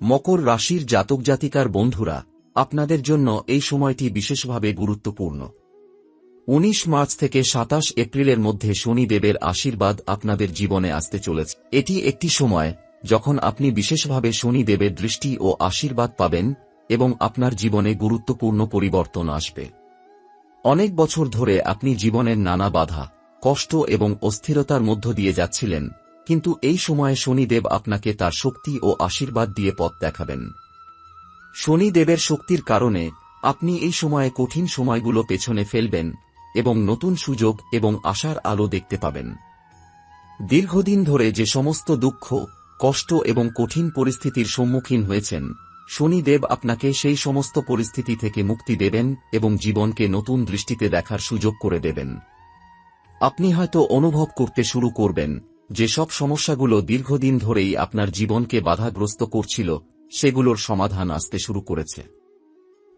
মকর রাশির জাতক জাতিকার বন্ধুরা, আপনাদের জন্য এই সময়টি বিশেষভাবে গুরুত্বপূর্ণ। উনিশ মার্চ থেকে সাতাশ এপ্রিলের মধ্যে শনিদেবের আশীর্বাদ আপনাদের জীবনে আসতে চলেছে। এটি একটি সময় যখন আপনি বিশেষভাবে শনিদেবের দৃষ্টি ও আশীর্বাদ পাবেন এবং আপনার জীবনে গুরুত্বপূর্ণ পরিবর্তন আসবে। অনেক বছর ধরে আপনি জীবনের নানা বাধা, কষ্ট এবং অস্থিরতার মধ্য দিয়ে যাচ্ছিলেন কিন্তু এই সময়ে শনিদেব আপনাকে তার শক্তি ও আশীর্বাদ দিয়ে পথ দেখাবেন। শনিদেবের শক্তির কারণে আপনি এই সময়ে কঠিন সময়গুলো পেছনে ফেলবেন এবং নতুন সুযোগ এবং আশার আলো দেখতে পাবেন। দীর্ঘদিন ধরে যে সমস্ত দুঃখ, কষ্ট এবং কঠিন পরিস্থিতির সম্মুখীন হয়েছেন, শনিদেব আপনাকে সেই সমস্ত পরিস্থিতি থেকে মুক্তি দেবেন এবং জীবনকে নতুন দৃষ্টিতে দেখার সুযোগ করে দেবেন। আপনি হয়তো অনুভব করতে শুরু করবেন যে সব সমস্যাগুলো দীর্ঘদিন ধরেই আপনার জীবনকে বাধাগ্রস্ত করছিল, সেগুলোর সমাধান আসতে শুরু করেছে।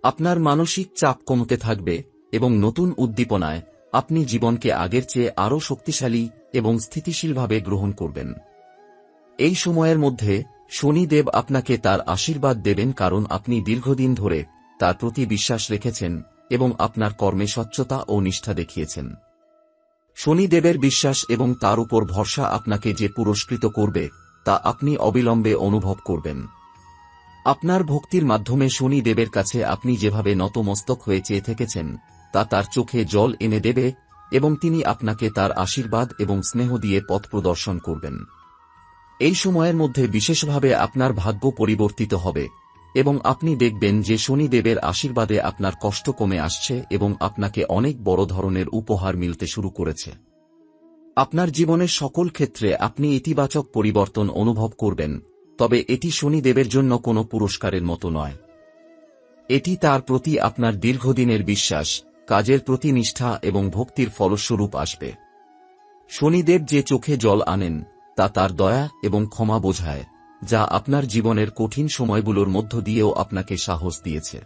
আপনার মানসিক চাপ কমতে থাকবে এবং নতুন উদ্দীপনায় আপনি জীবনকে আগের চেয়ে আরও শক্তিশালী এবং স্থিতিশীলভাবে গ্রহণ করবেন। এই সময়ের মধ্যে শনিদেব আপনাকে তার আশীর্বাদ দেবেন কারণ আপনি দীর্ঘদিন ধরে তার প্রতি বিশ্বাস রেখেছেন এবং আপনার কর্মে স্বচ্ছতা ও নিষ্ঠা দেখিয়েছেন। শনিদেবের বিশ্বাস এবং তার উপর ভরসা আপনাকে যে পুরস্কৃত করবে, তা আপনি অবিলম্বে অনুভব করবেন। আপনার ভক্তির মাধ্যমে শনিদেবের কাছে আপনি যেভাবে নতমস্তক হয়ে চেয়ে থেকেছেন, তা তার চোখে জল এনে দেবে এবং তিনি আপনাকে তার আশীর্বাদ এবং স্নেহ দিয়ে পথ প্রদর্শন করবেন। এই সময়ের মধ্যে বিশেষভাবে আপনার ভাগ্য পরিবর্তিত হবে। এবং আপনি দেখবেন যে শনিদেবের আশীর্বাদে আপনার কষ্ট কমে আসছে এবং আপনাকে অনেক বড় ধরনের উপহার মিলতে শুরু করেছে। আপনার জীবনের সকল ক্ষেত্রে আপনি ইতিবাচক পরিবর্তন অনুভব করবেন, তবে এটি শনিদেবের জন্য কোনো পুরস্কারের মতো নয়। এটি তার প্রতি আপনার দীর্ঘদিনের বিশ্বাস, কাজের প্রতি নিষ্ঠা এবং ভক্তির ফলস্বরূপ আসবে। শনিদেব যে চোখে জল আনেন, তা তার দয়া এবং ক্ষমা বোঝায়। যা আপনার জীবনের কঠিন সময়গুলোর মধ্য দিয়েও আপনাকে সাহস দিয়েছে।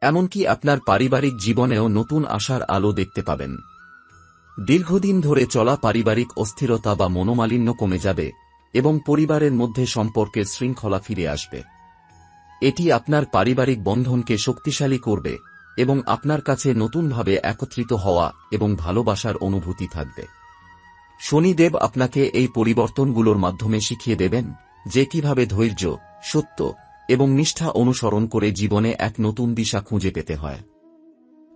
এমনকি আপনার পারিবারিক জীবনেও নতুন আশার আলো দেখতে পাবেন। দীর্ঘদিন ধরে চলা পারিবারিক অস্থিরতা বা মনোমালিন্য কমে যাবে এবং পরিবারের মধ্যে সম্পর্কের শৃঙ্খলা ফিরে আসবে। এটি আপনার পারিবারিক বন্ধনকে শক্তিশালী করবে এবং আপনার কাছে নতুনভাবে একত্রিত হওয়া এবং ভালোবাসার অনুভূতি থাকবে। শনিদেব আপনাকে এই পরিবর্তনগুলোর মাধ্যমে শিখিয়ে দেবেন যে কীভাবে ধৈর্য, সত্য এবং নিষ্ঠা অনুসরণ করে জীবনে এক নতুন দিশা খুঁজে পেতে হয়।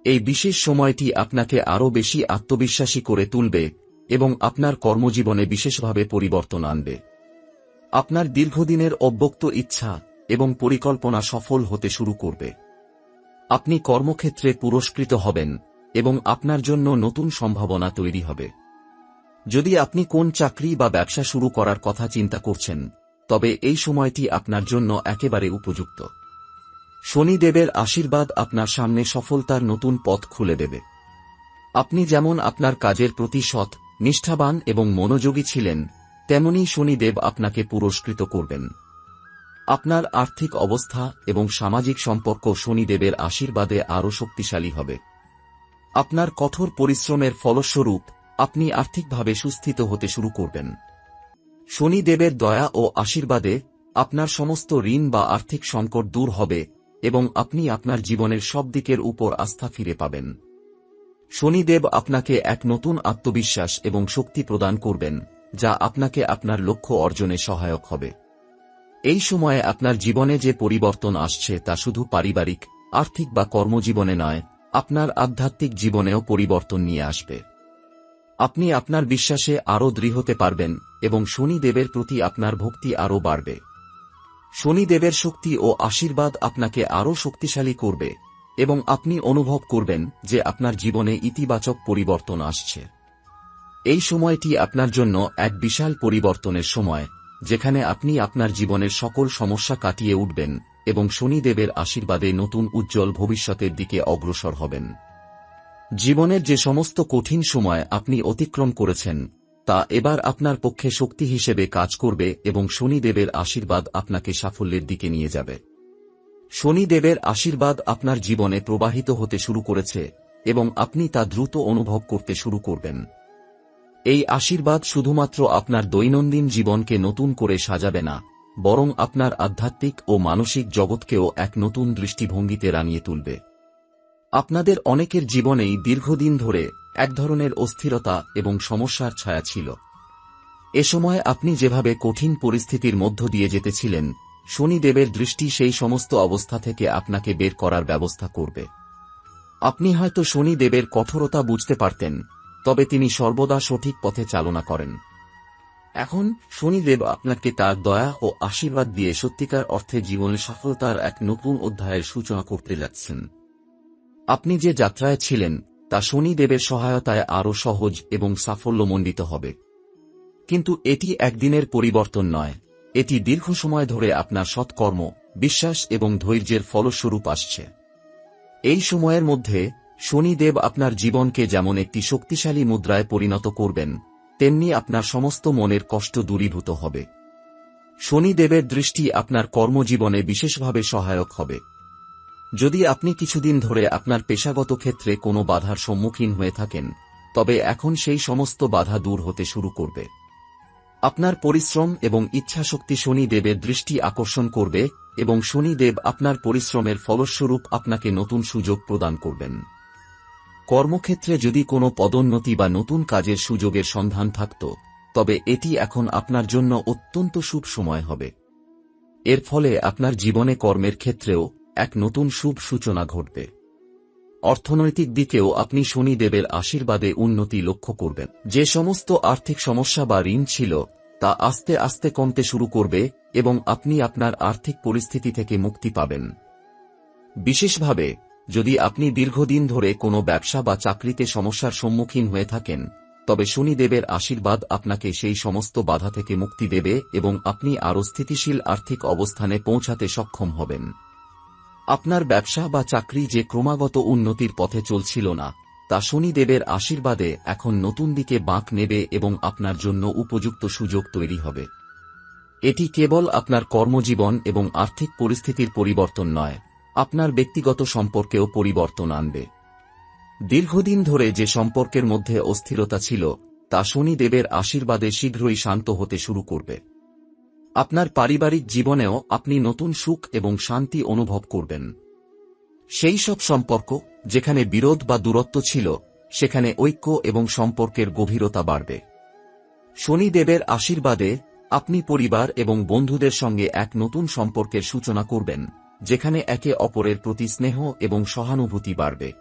এই বিশেষ সময়টি আপনাকে আরও বেশি আত্মবিশ্বাসী করে তুলবে এবং আপনার কর্মজীবনে বিশেষভাবে পরিবর্তন আনবে। আপনার দীর্ঘদিনের অব্যক্ত ইচ্ছা এবং পরিকল্পনা সফল হতে শুরু করবে। আপনি কর্মক্ষেত্রে পুরস্কৃত হবেন এবং আপনার জন্য নতুন সম্ভাবনা তৈরি হবে। যদি আপনি কোন চাকরি বা ব্যবসা শুরু করার কথা চিন্তা করছেন তবে এই সময়টি আপনার জন্য একেবারে উপযুক্ত। শনিদেবের আশীর্বাদ আপনার সামনে সফলতার নতুন পথ খুলে দেবে। আপনি যেমন আপনার কাজের প্রতি সৎ, নিষ্ঠাবান এবং মনোযোগী ছিলেন, তেমনি শনিদেব আপনাকে পুরস্কৃত করবেন। আপনার আর্থিক অবস্থা এবং সামাজিক সম্পর্ক শনিদেবের আশীর্বাদে আরও শক্তিশালী হবে। আপনার কঠোর পরিশ্রমের ফলস্বরূপ আপনি আর্থিকভাবে সুস্থিত হতে শুরু করবেন। শনিদেবের দয়া ও আশীর্বাদে আপনার সমস্ত ঋণ বা আর্থিক সংকট দূর হবে এবং আপনি আপনার জীবনের সব দিকের উপর আস্থা ফিরে পাবেন। শনিদেব আপনাকে এক নতুন আত্মবিশ্বাস এবং শক্তি প্রদান করবেন, যা আপনাকে আপনার লক্ষ্য অর্জনে সহায়ক হবে। এই সময়ে আপনার জীবনে যে পরিবর্তন আসছে তা শুধু পারিবারিক, আর্থিক বা কর্মজীবনে নয়, আপনার আধ্যাত্মিক জীবনেও পরিবর্তন নিয়ে আসবে। আপনি আপনার বিশ্বাসে আরও দৃঢ় হতে পারবেন এবং শনিদেবের প্রতি আপনার ভক্তি আরও বাড়বে। শনিদেবের শক্তি ও আশীর্বাদ আপনাকে আরও শক্তিশালী করবে এবং আপনি অনুভব করবেন যে আপনার জীবনে ইতিবাচক পরিবর্তন আসছে। এই সময়টি আপনার জন্য এক বিশাল পরিবর্তনের সময়, যেখানে আপনি আপনার জীবনের সকল সমস্যা কাটিয়ে উঠবেন এবং শনিদেবের আশীর্বাদে নতুন উজ্জ্বল ভবিষ্যতের দিকে অগ্রসর হবেন। জীবনের যে সমস্ত কঠিন সময় আপনি অতিক্রম করেছেন, তা এবার আপনার পক্ষে শক্তি হিসেবে কাজ করবে এবং শনিদেবের আশীর্বাদ আপনাকে সাফল্যের দিকে নিয়ে যাবে। শনিদেবের আশীর্বাদ আপনার জীবনে প্রবাহিত হতে শুরু করেছে এবং আপনি তা দ্রুত অনুভব করতে শুরু করবেন। এই আশীর্বাদ শুধুমাত্র আপনার দৈনন্দিন জীবনকে নতুন করে সাজাবে না, বরং আপনার আধ্যাত্মিক ও মানসিক জগৎকেও এক নতুন দৃষ্টিভঙ্গিতে রানিয়ে তুলবে। আপনাদের অনেকের জীবনেই দীর্ঘদিন ধরে এক ধরনের অস্থিরতা এবং সমস্যার ছায়া ছিল। এ সময় আপনি যেভাবে কঠিন পরিস্থিতির মধ্য দিয়ে যেতেছিলেন, শনিদেবের দৃষ্টি সেই সমস্ত অবস্থা থেকে আপনাকে বের করার ব্যবস্থা করবে। আপনি হয়তো শনিদেবের কঠোরতা বুঝতে পারতেন, তবে তিনি সর্বদা সঠিক পথে চালনা করেন। এখন শনিদেব আপনাকে তার দয়া ও আশীর্বাদ দিয়ে সত্যিকার অর্থে জীবনের সফলতার এক নতুন অধ্যায়ের সূচনা করতে যাচ্ছেন। আপনি যে যাত্রায় ছিলেন, তা শনিদেবের সহায়তায় আরও সহজ এবং সাফল্যমণ্ডিত হবে। কিন্তু এটি একদিনের পরিবর্তন নয়। এটি দীর্ঘ সময় ধরে আপনার সৎকর্ম, বিশ্বাস এবং ধৈর্যের ফলস্বরূপ আসছে। এই সময়ের মধ্যে, শনিদেব আপনার জীবনকে যেমন একটি শক্তিশালী মুদ্রায় পরিণত করবেন, তেমনি আপনার সমস্ত মনের কষ্ট দূরীভূত হবে। শনিদেবের দৃষ্টি আপনার কর্মজীবনে বিশেষভাবে সহায়ক হবে। যদি আপনি কিছুদিন ধরে আপনার পেশাগত ক্ষেত্রে কোনো বাধার সম্মুখীন হয়ে থাকেন, তবে এখন সেই সমস্ত বাধা দূর হতে শুরু করবে। আপনার পরিশ্রম এবং ইচ্ছাশক্তি শনিদেবের দৃষ্টি আকর্ষণ করবে এবং শনিদেব আপনার পরিশ্রমের ফলস্বরূপ আপনাকে নতুন সুযোগ প্রদান করবেন। কর্মক্ষেত্রে যদি কোনো পদোন্নতি বা নতুন কাজের সুযোগের সন্ধান থাকত, তবে এটি এখন আপনার জন্য অত্যন্ত শুভ সময় হবে। এর ফলে আপনার জীবনে কর্মের ক্ষেত্রেও এক নতুন শুভ সূচনা ঘটবে। অর্থনৈতিক দিকেও আপনি শনিদেবের আশীর্বাদে উন্নতি লক্ষ্য করবেন। যে সমস্ত আর্থিক সমস্যা বা ঋণ ছিল, তা আস্তে আস্তে কমতে শুরু করবে এবং আপনি আপনার আর্থিক পরিস্থিতি থেকে মুক্তি পাবেন। বিশেষভাবে, যদি আপনি দীর্ঘদিন ধরে কোনো ব্যবসা বা চাকরিতে সমস্যার সম্মুখীন হয়ে থাকেন, তবে শনিদেবের আশীর্বাদ আপনাকে সেই সমস্ত বাধা থেকে মুক্তি দেবে এবং আপনি আরও স্থিতিশীল আর্থিক অবস্থানে পৌঁছাতে সক্ষম হবেন। আপনার ব্যবসা বা চাকরি যে ক্রমাগত উন্নতির পথে চলছিল না, তা শনিদেবের আশীর্বাদে এখন নতুন দিকে বাঁক নেবে এবং আপনার জন্য উপযুক্ত সুযোগ তৈরি হবে। এটি কেবল আপনার কর্মজীবন এবং আর্থিক পরিস্থিতির পরিবর্তন নয়, আপনার ব্যক্তিগত সম্পর্কেও পরিবর্তন আনবে। দীর্ঘদিন ধরে যে সম্পর্কের মধ্যে অস্থিরতা ছিল, তা শনিদেবের আশীর্বাদে শীঘ্রই শান্ত হতে শুরু করবে। আপনার পারিবারিক জীবনেও আপনি নতুন সুখ এবং শান্তি অনুভব করবেন। সেই সব সম্পর্ক, যেখানে বিরোধ বা দূরত্ব ছিল, সেখানে ঐক্য এবং সম্পর্কের গভীরতা বাড়বে। শনিদেবের আশীর্বাদে আপনি পরিবার এবং বন্ধুদের সঙ্গে এক নতুন সম্পর্কের সূচনা করবেন, যেখানে একে অপরের প্রতি স্নেহ এবং সহানুভূতি বাড়বে।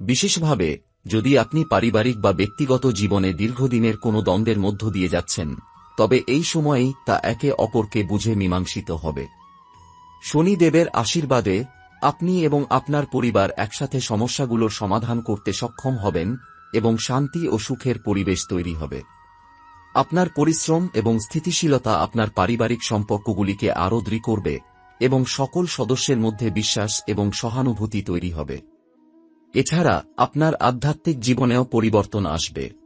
বিশেষভাবে, যদি আপনি পারিবারিক বা ব্যক্তিগত জীবনে দীর্ঘদিনের কোনো দ্বন্দ্বের মধ্য দিয়ে যাচ্ছেন তবে এই সময়েই তা একে অপরকে বুঝে মীমাংসিত হবে। শনিদেবের আশীর্বাদে আপনি এবং আপনার পরিবার একসাথে সমস্যাগুলোর সমাধান করতে সক্ষম হবেন এবং শান্তি ও সুখের পরিবেশ তৈরি হবে। আপনার পরিশ্রম এবং স্থিতিশীলতা আপনার পারিবারিক সম্পর্কগুলিকে আরও দৃঢ় করবে এবং সকল সদস্যের মধ্যে বিশ্বাস এবং সহানুভূতি তৈরি হবে। এছাড়া আপনার আধ্যাত্মিক জীবনেও পরিবর্তন আসবে।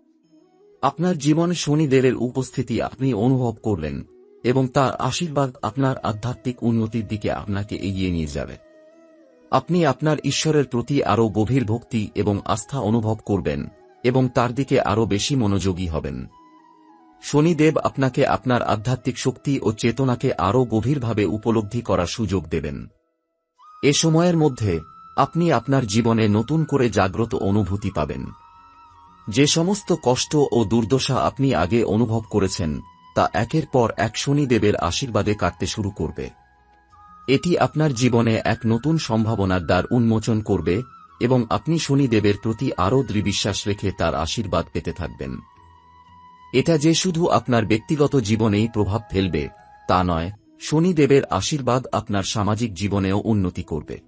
আপনার জীবনে শনিদেবের উপস্থিতি আপনি অনুভব করলেন, এবং তার আশীর্বাদ আপনার আধ্যাত্মিক উন্নতির দিকে আপনাকে এগিয়ে নিয়ে যাবে। আপনি আপনার ঈশ্বরের প্রতি আরও গভীর ভক্তি এবং আস্থা অনুভব করবেন, এবং তার দিকে আরও বেশি মনোযোগী হবেন। শনিদেব আপনাকে আপনার আধ্যাত্মিক শক্তি ও চেতনাকে আরও গভীরভাবে উপলব্ধি করার সুযোগ দেবেন। এ সময়ের মধ্যে আপনি আপনার জীবনে নতুন করে জাগ্রত অনুভূতি পাবেন। যে সমস্ত কষ্ট ও দুর্দশা আপনি আগে অনুভব করেছেন, তা একের পর এক শনিদেবের আশীর্বাদে কাটতে শুরু করবে। এটি আপনার জীবনে এক নতুন সম্ভাবনার দ্বার উন্মোচন করবে এবং আপনি শনিদেবের প্রতি আরও দৃঢ়বিশ্বাস রেখে তার আশীর্বাদ পেতে থাকবেন। এটা যে শুধু আপনার ব্যক্তিগত জীবনেই প্রভাব ফেলবে, তা নয়, শনিদেবের আশীর্বাদ আপনার সামাজিক জীবনেও উন্নতি করবে।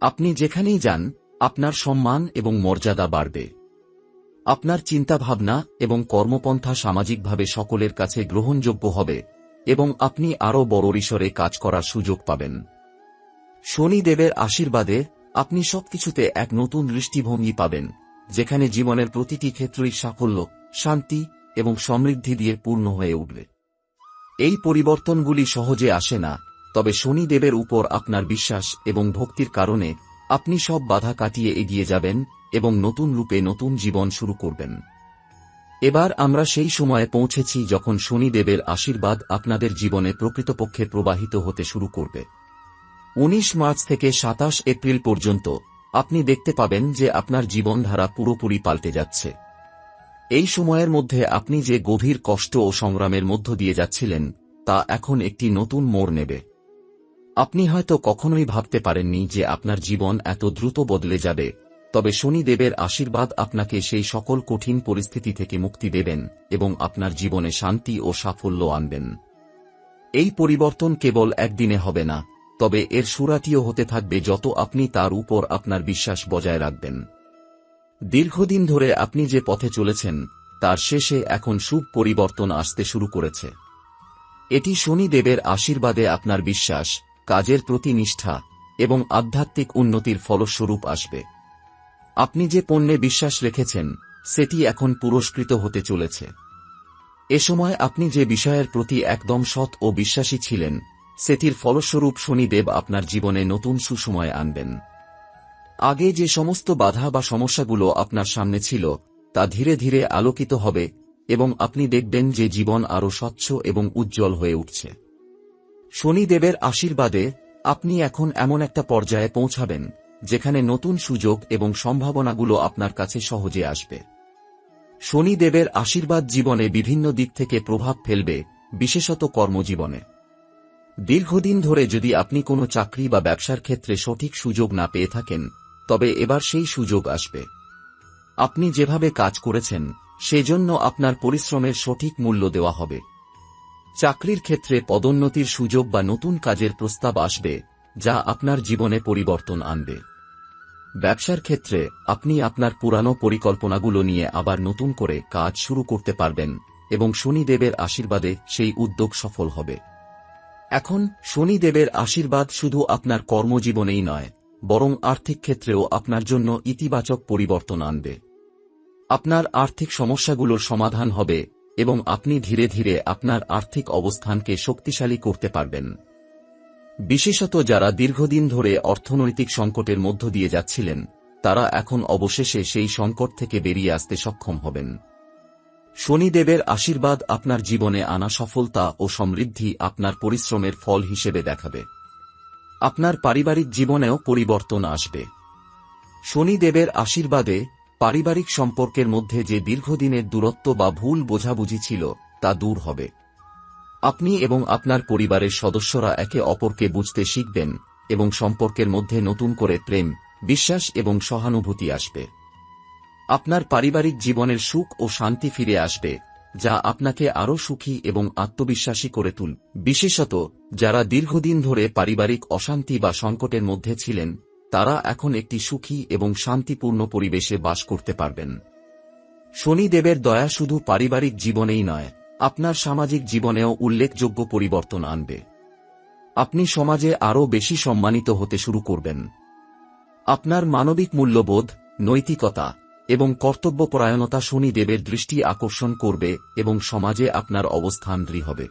আপনি যেখানেই যান, আপনার সম্মান এবং মর্যাদা বাড়বে। আপনার চিন্তাভাবনা এবং কর্মপন্থা সামাজিকভাবে সকলের কাছে গ্রহণযোগ্য হবে, এবং আপনি আরও বড় ঈশ্বরে কাজ করার সুযোগ পাবেন। শনিদেবের আশীর্বাদে আপনি সবকিছুতে এক নতুন দৃষ্টিভঙ্গি পাবেন, যেখানে জীবনের প্রতিটি ক্ষেত্রই সাফল্য, শান্তি এবং সমৃদ্ধি দিয়ে পূর্ণ হয়ে উঠবে। এই পরিবর্তনগুলি সহজে আসে না, তবে শনিদেবের উপর আপনার বিশ্বাস এবং ভক্তির কারণে আপনি সব বাধা কাটিয়ে এগিয়ে যাবেন এবং নতুন রূপে নতুন জীবন শুরু করবেন। এবার আমরা সেই সময়ে পৌঁছেছি যখন শনিদেবের আশীর্বাদ আপনাদের জীবনে প্রকৃতপক্ষে প্রবাহিত হতে শুরু করবে। উনিশ মার্চ থেকে সাতাশ এপ্রিল পর্যন্ত আপনি দেখতে পাবেন যে আপনার জীবনধারা পুরোপুরি পাল্টে যাচ্ছে। এই সময়ের মধ্যে আপনি যে গভীর কষ্ট ও সংগ্রামের মধ্য দিয়ে যাচ্ছিলেন, তা এখন একটি নতুন মোড় নেবে। আপনি হয়তো কখনোই ভাবতে পারেননি যে আপনার জীবন এত দ্রুত বদলে যাবে, তবে শনিদেবের আশীর্বাদ আপনাকে সেই সকল কঠিন পরিস্থিতি থেকে মুক্তি দেবেন এবং আপনার জীবনে শান্তি ও সাফল্য আনবেন। এই পরিবর্তন কেবল একদিনে হবে না, তবে এর সুরাটিও হতে থাকবে যত আপনি তার উপর আপনার বিশ্বাস বজায় রাখবেন। দীর্ঘদিন ধরে আপনি যে পথে চলেছেন, তার শেষে এখন শুভ পরিবর্তন আসতে শুরু করেছে। এটি শনিদেবের আশীর্বাদে আপনার বিশ্বাস কাজের প্রতি নিষ্ঠা এবং আধ্যাত্মিক উন্নতির ফলস্বরূপ আসবে। আপনি যে পণ্যে বিশ্বাস রেখেছেন, সেটি এখন পুরস্কৃত হতে চলেছে। এ সময় আপনি যে বিষয়ের প্রতি একদম সৎ ও বিশ্বাসী ছিলেন, সেটির ফলস্বরূপ শনিদেব আপনার জীবনে নতুন সুসময় আনবেন। আগে যে সমস্ত বাধা বা সমস্যাগুলো আপনার সামনে ছিল, তা ধীরে ধীরে আলোকিত হবে এবং আপনি দেখবেন যে জীবন আরও স্বচ্ছ এবং উজ্জ্বল হয়ে উঠছে। শনিদেবের আশীর্বাদে আপনি এখন এমন একটা পর্যায়ে পৌঁছাবেন, যেখানে নতুন সুযোগ এবং সম্ভাবনাগুলো আপনার কাছে সহজে আসবে। শনিদেবের আশীর্বাদ জীবনে বিভিন্ন দিক থেকে প্রভাব ফেলবে, বিশেষত কর্মজীবনে। দীর্ঘদিন ধরে যদি আপনি কোনো চাকরি বা ব্যবসার ক্ষেত্রে সঠিক সুযোগ না পেয়ে থাকেন, তবে এবার সেই সুযোগ আসবে। আপনি যেভাবে কাজ করেছেন, সেজন্য আপনার পরিশ্রমের সঠিক মূল্য দেওয়া হবে। চাকরির ক্ষেত্রে পদোন্নতির সুযোগ বা নতুন কাজের প্রস্তাব আসবে, যা আপনার জীবনে পরিবর্তন আনবে। ব্যবসার ক্ষেত্রে আপনি আপনার পুরানো পরিকল্পনাগুলো নিয়ে আবার নতুন করে কাজ শুরু করতে পারবেন এবং শনিদেবের আশীর্বাদে সেই উদ্যোগ সফল হবে। এখন, শনিদেবের আশীর্বাদ শুধু আপনার কর্মজীবনেই নয়, বরং আর্থিক ক্ষেত্রেও আপনার জন্য ইতিবাচক পরিবর্তন আনবে। আপনার আর্থিক সমস্যাগুলোর সমাধান হবে এবং আপনি ধীরে ধীরে আপনার আর্থিক অবস্থানকে শক্তিশালী করতে পারবেন। বিশেষত যারা দীর্ঘদিন ধরে অর্থনৈতিক সংকটের মধ্য দিয়ে যাচ্ছিলেন, তারা এখন অবশেষে সেই সংকট থেকে বেরিয়ে আসতে সক্ষম হবেন। শনিদেবের আশীর্বাদ আপনার জীবনে আনা সফলতা ও সমৃদ্ধি আপনার পরিশ্রমের ফল হিসেবে দেখাবে। আপনার পারিবারিক জীবনেও পরিবর্তন আসবে। শনিদেবের আশীর্বাদে পারিবারিক সম্পর্কের মধ্যে যে দীর্ঘদিনের দূরত্ব বা ভুল বোঝাবুঝি ছিল, তা দূর হবে। আপনি এবং আপনার পরিবারের সদস্যরা একে অপরকে বুঝতে শিখবেন এবং সম্পর্কের মধ্যে নতুন করে প্রেম, বিশ্বাস এবং সহানুভূতি আসবে। আপনার পারিবারিক জীবনের সুখ ও শান্তি ফিরে আসবে, যা আপনাকে আরও সুখী এবং আত্মবিশ্বাসী করে তুল। বিশেষত, যারা দীর্ঘদিন ধরে পারিবারিক অশান্তি বা সংকটের মধ্যে ছিলেন তারা এখন একটি সুখী এবং শান্তিপূর্ণ পরিবেশে বাস করতে পারবেন। শনিদেবের দয়া শুধু পারিবারিক জীবনেই নয়, আপনার সামাজিক জীবনেও উল্লেখযোগ্য পরিবর্তন আনবে। আপনি সমাজে আরও বেশি সম্মানিত হতে শুরু করবেন। আপনার মানবিক মূল্যবোধ, নৈতিকতা এবং কর্তব্যপরায়ণতা শনিদেবের দৃষ্টি আকর্ষণ করবে এবং সমাজে আপনার অবস্থান দৃঢ় হবে।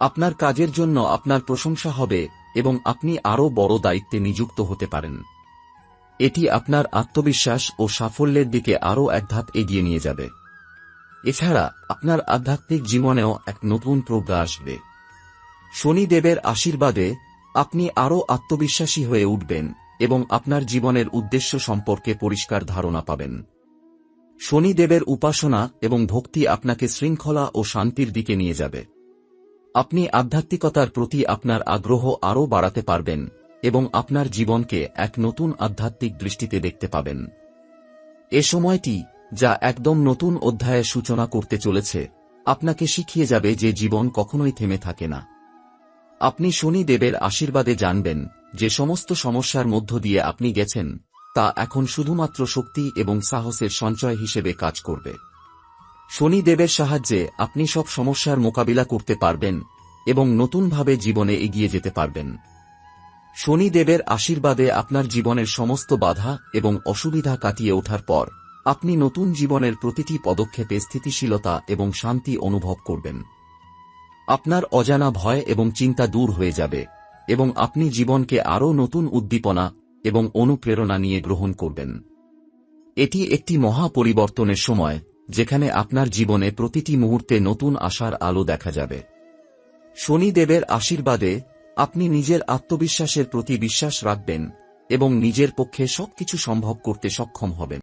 আপনার কাজের জন্য আপনার প্রশংসা হবে এবং আপনি আরও বড় দায়িত্বে নিযুক্ত হতে পারেন। এটি আপনার আত্মবিশ্বাস ও সাফল্যের দিকে আরও এক ধাপ এগিয়ে নিয়ে যাবে। এছাড়া আপনার আধ্যাত্মিক জীবনেও এক নতুন প্রজ্ঞা আসবে। শনিদেবের আশীর্বাদে আপনি আরও আত্মবিশ্বাসী হয়ে উঠবেন এবং আপনার জীবনের উদ্দেশ্য সম্পর্কে পরিষ্কার ধারণা পাবেন। শনিদেবের উপাসনা এবং ভক্তি আপনাকে শৃঙ্খলা ও শান্তির দিকে নিয়ে যাবে। আপনি আধ্যাত্মিকতার প্রতি আপনার আগ্রহ আরও বাড়াতে পারবেন এবং আপনার জীবনকে এক নতুন আধ্যাত্মিক দৃষ্টিতে দেখতে পাবেন। এ সময়টি, যা একদম নতুন অধ্যায়ের সূচনা করতে চলেছে, আপনাকে শিখিয়ে যাবে যে জীবন কখনোই থেমে থাকে না। আপনি শনিদেবের আশীর্বাদে জানবেন যে সমস্ত সমস্যার মধ্য দিয়ে আপনি গেছেন, তা এখন শুধুমাত্র শক্তি এবং সাহসের সঞ্চয় হিসেবে কাজ করবে। শনিদেবের সাহায্যে আপনি সব সমস্যার মোকাবিলা করতে পারবেন এবং নতুনভাবে জীবনে এগিয়ে যেতে পারবেন। শনিদেবের আশীর্বাদে আপনার জীবনের সমস্ত বাধা এবং অসুবিধা কাটিয়ে ওঠার পর আপনি নতুন জীবনের প্রতিটি পদক্ষেপে স্থিতিশীলতা এবং শান্তি অনুভব করবেন। আপনার অজানা ভয় এবং চিন্তা দূর হয়ে যাবে এবং আপনি জীবনকে আরও নতুন উদ্দীপনা এবং অনুপ্রেরণা নিয়ে গ্রহণ করবেন। এটি একটি মহা পরিবর্তনের সময় যেখানে আপনার জীবনে প্রতিটি মুহূর্তে নতুন আশার আলো দেখা যাবে। শনিদেবের আশীর্বাদে আপনি নিজের আত্মবিশ্বাসের প্রতি বিশ্বাস রাখবেন এবং নিজের পক্ষে সবকিছু সম্ভব করতে সক্ষম হবেন।